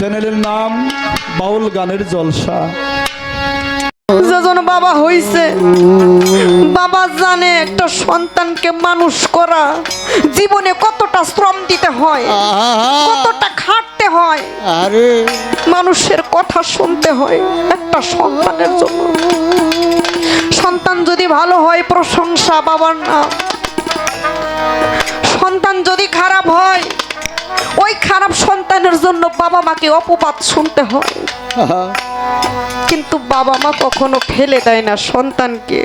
চ্যানেলের নাম বাউল গানের জলসা। যেজন বাবা হইছে বাবা জানে একটা সন্তানকে মানুষ করা জীবনে কতটা শ্রম দিতে হয় কতটা খাটতে হয়। আরে। মানুষের কথা শুনতে হয় একটা সন্তানের জন্য। সন্তান যদি ভালো হয় প্রশংসা বাবার নাম। সন্তান যদি খারাপ হয় ওই খারাপ সন্তানের জন্য বাবা মাকে অপবাদ শুনতে হয়। কিন্তু বাবা মা কখনো ফেলে দেয় না সন্তানকে।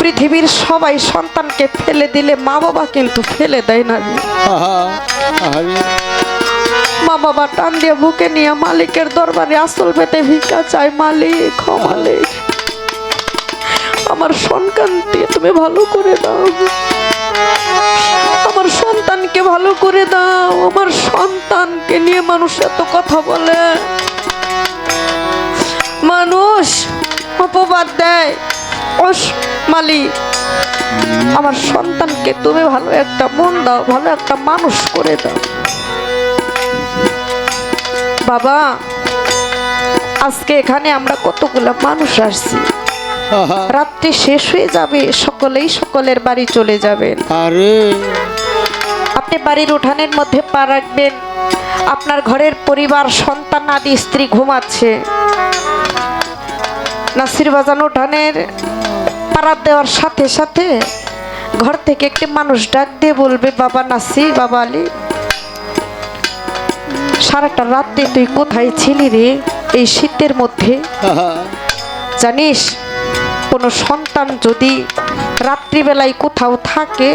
পৃথিবীর সবাই সন্তানকে ফেলে দিলে মা বাবা কিন্তু ফেলে দেয় না মা বাবা টান দিয়ে বুকে নিয়ে মালিকের দরবারে আসল পেতে ভিক্ষা চায় মালিক মালিক। আমার সন্তানকে তুমি ভালো করে দাও। আমার সন্তানকে ভালো করে দাও। আমার সন্তানকে নিয়ে মানুষ এত কথা বলে। মানুষ অপবাদ দেয়। ওস মালিক আমার সন্তানকে তুমি ভালো একটা মন দাও, ভালো একটা মানুষ করে দাও। বাবা, আজকে এখানে আমরা কতগুলো মানুষ আসছি। রাত্রি শেষ হয়ে যাবে সকলেই সকলের বাড়ি চলে যাবেন। আরে। আপনি বাড়ির উঠানের মধ্যে পা রাখবেন। আপনার ঘরের পরিবার সন্তান আদি স্ত্রী ঘুমাচ্ছে। নাসির বাজান উঠানের পাড়া দেওয়ার সাথে সাথে ঘর থেকে একটি মানুষ ডাক দিয়ে বলবে বাবা নাসির বাবা আলী সারাটা রাত্রে তুই কোথায় ছিলি রে এই শীতের মধ্যে? জানিস কোনো সন্তান যদি রাত্রিবেলায় কোথাও থাকে,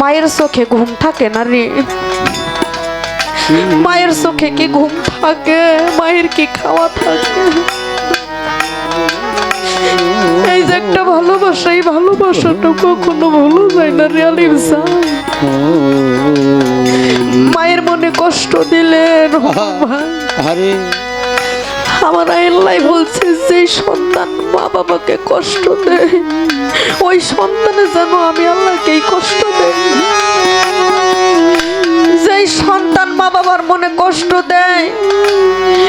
মায়ের চোখে ঘুম থাকে না রে? মায়ের চোখে কি ঘুম থাকে? মায়ের কি খাওয়া থাকে? এই যে একটা ভালোবাসা, এই ভালোবাসাটা কখনো ভালো যায় না রে আলিম সাহেব। মায়ের মনে কষ্ট দিলেন ভাই। আমার আল্লাহ বলছে, যে সন্তান মা বাবাকে কষ্ট দেয়, ওই সন্তানে যেন আমি আল্লাহকেই কষ্ট দেয় যেই সন্তান মা বাবার মনে কষ্ট দেয়,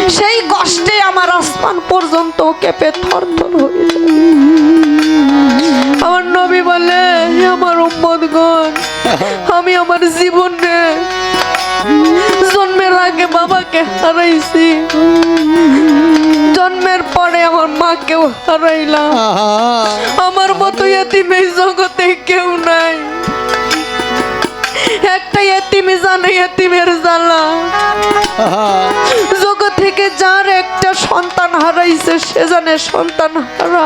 সেই কষ্টে আমার আসমান পর্যন্ত কেঁপে থর থর হয়ে যায়। আমার নবী বলে, "হে আমার উম্মদগণ আমি আমার জীবনে জন্মের আগে বাবাকে হারাইছি। জন্মের পরে আমার মাকেও হারাইলাম। আমার মতো এতিম এই জগতে কেউ নাই। একটা এতিমে জানে এতিমের জ্বালা। জগৎ থেকে যার একটা সন্তান হারাইছে, সে জানে সন্তান হারা।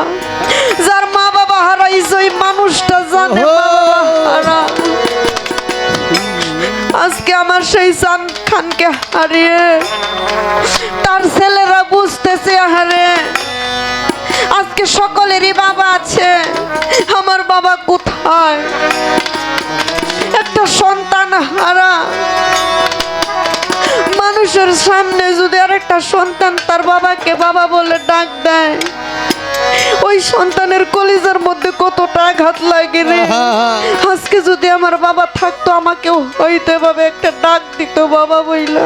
যার মা বাবা হারাইছে, ওই মানুষটা জানে বাবা হারা। আজকে আমার সেই সান খানকে হারিয়ে তার ছেলেরা বুঝতেছে হারে আজকে সকলেরই বাবা আছে, আমার বাবা কোথায়? একটা সন্তান হারা, মানুষের সামনে যদি একটা সন্তান তার বাবাকে বাবা বলে ডাক দেয়। ওই সন্তানের কলিজার মধ্যে কতটা আঘাত লাগে রে। আজকে যদি আমার বাবা থাকতো আমাকেও হইতে ভাবে একটা ডাক দিত বাবা বইলা।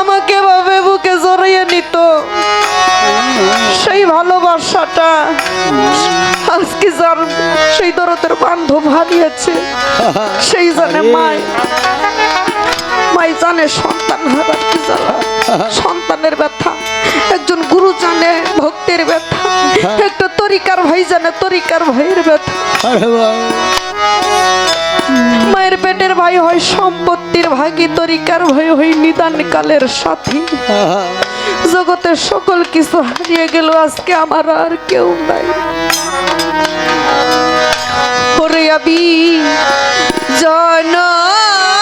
আমাকে ভাবে বুকে জড়াইয়া নিত। সেই ভালোবাসাটা আজকে যার সেই দরদের বান্ধব হারিয়েছে। সেই জানে মায়। মাই জানে সন্তান হারার কি জ্বালা। সন্তানের ব্যথা। একজন গুরু জানে ভক্তের ব্যথা। একটা তরিকার ভাই জানে তরিকার ভাইয়ের ব্যথা। মায়ের পেটের ভাই হয় সম্পত্তির ভাগী তরিকার ভাই হয় নিদান কালের সাথী জগতের সকল কিছু হারিয়ে গেল আজকে আমার আর কেউ নাই। ওরে আবি জনমে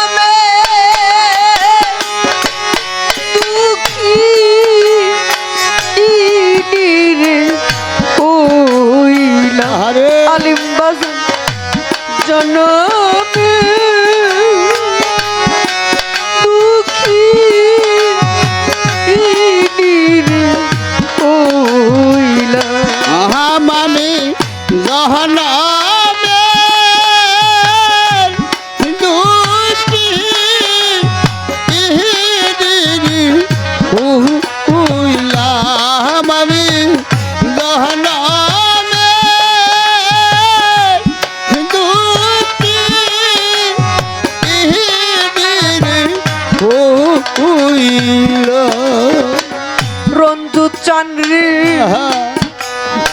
আহা,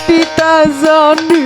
পিতা জানি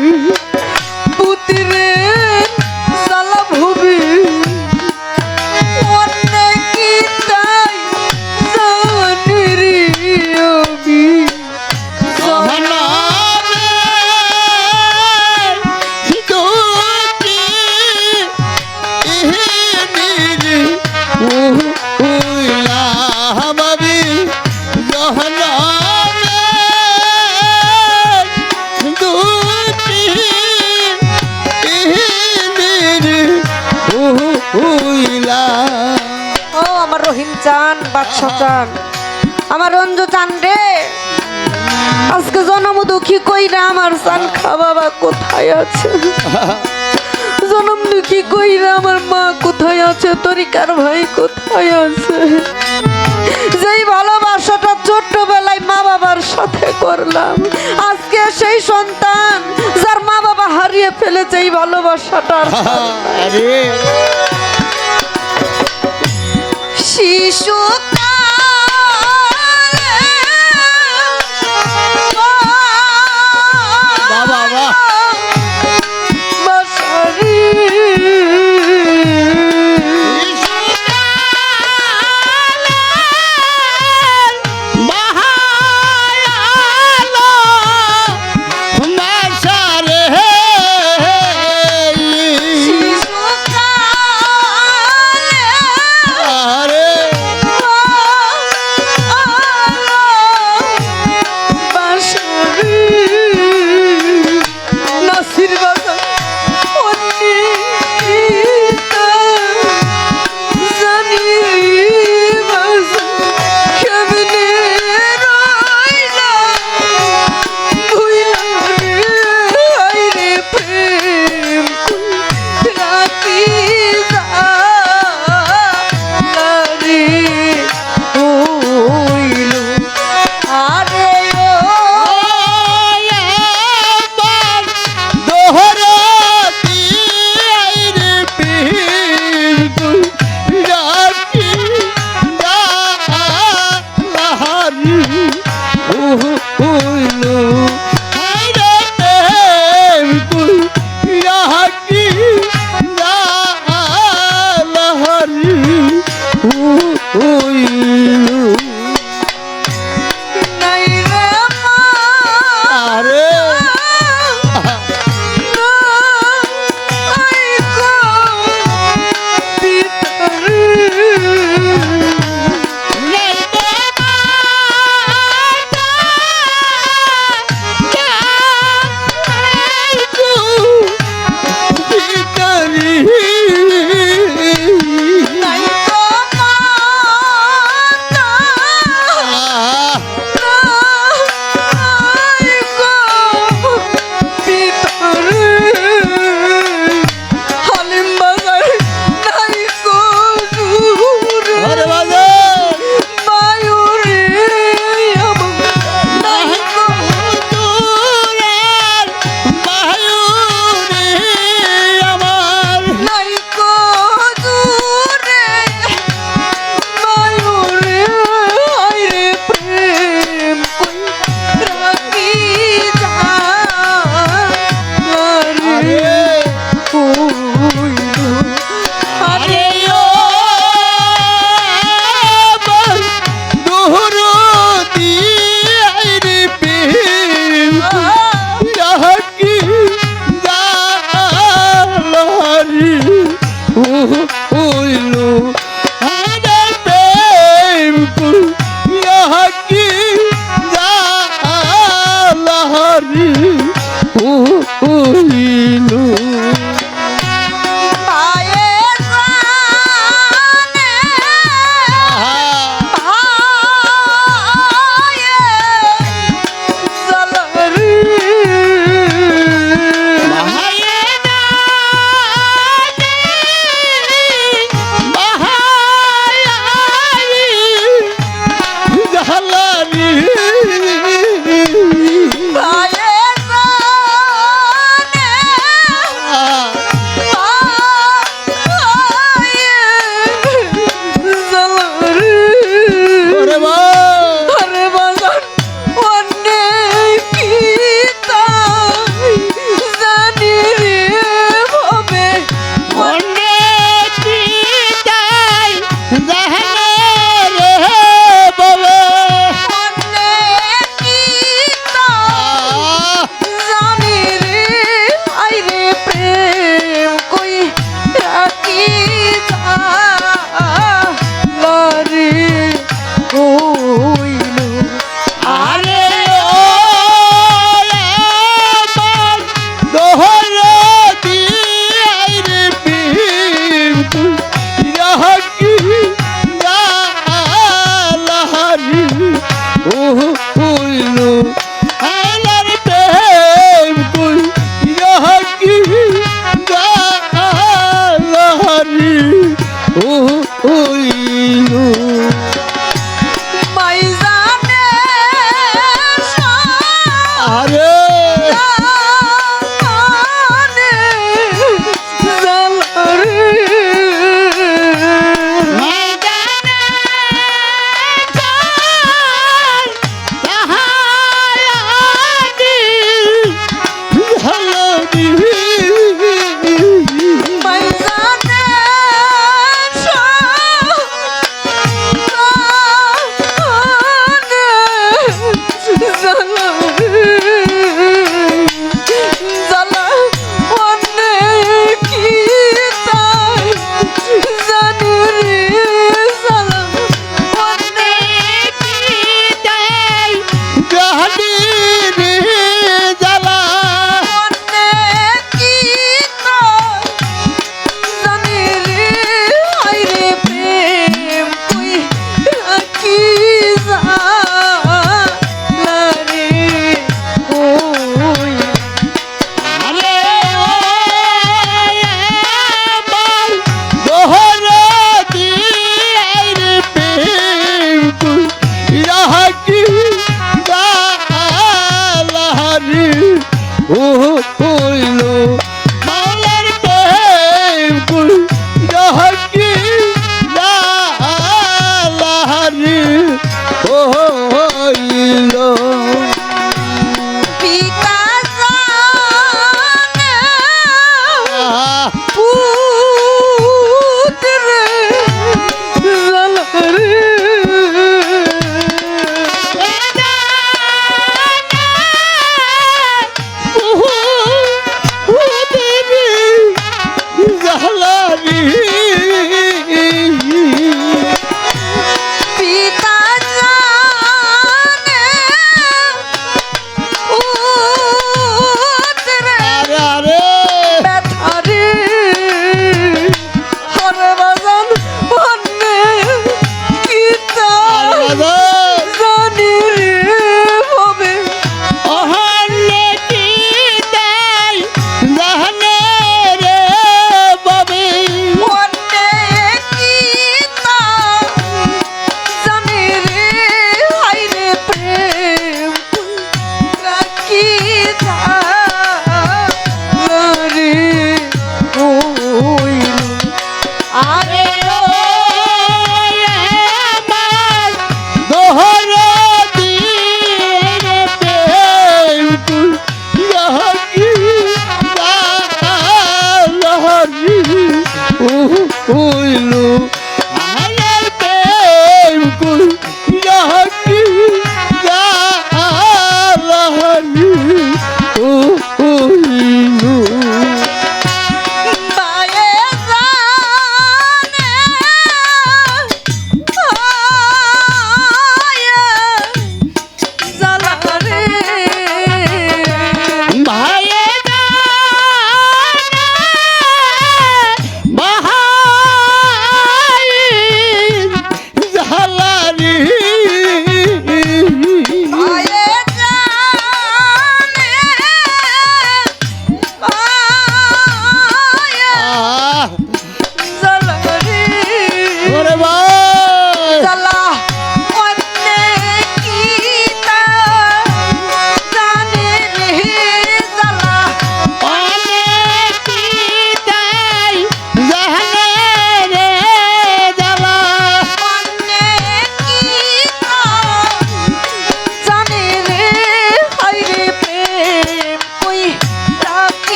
আমার রঞ্জু চান রে, আজকে জনম দুঃখী কইরা আমার চান খা বাবা, কোথায় আছে? জনম দুঃখী কইরা আমার মা, কোথায় আছে? তরিকার ভাই কোথায় আছে? যেই ভালোবাসাটা ছোট্টবেলায় মা বাবার সাথে করলাম, আজকে সেই সন্তান যার মা বাবা হারিয়ে ফেলেছে এই ভালোবাসাটা না। আরে। শিশু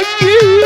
love you.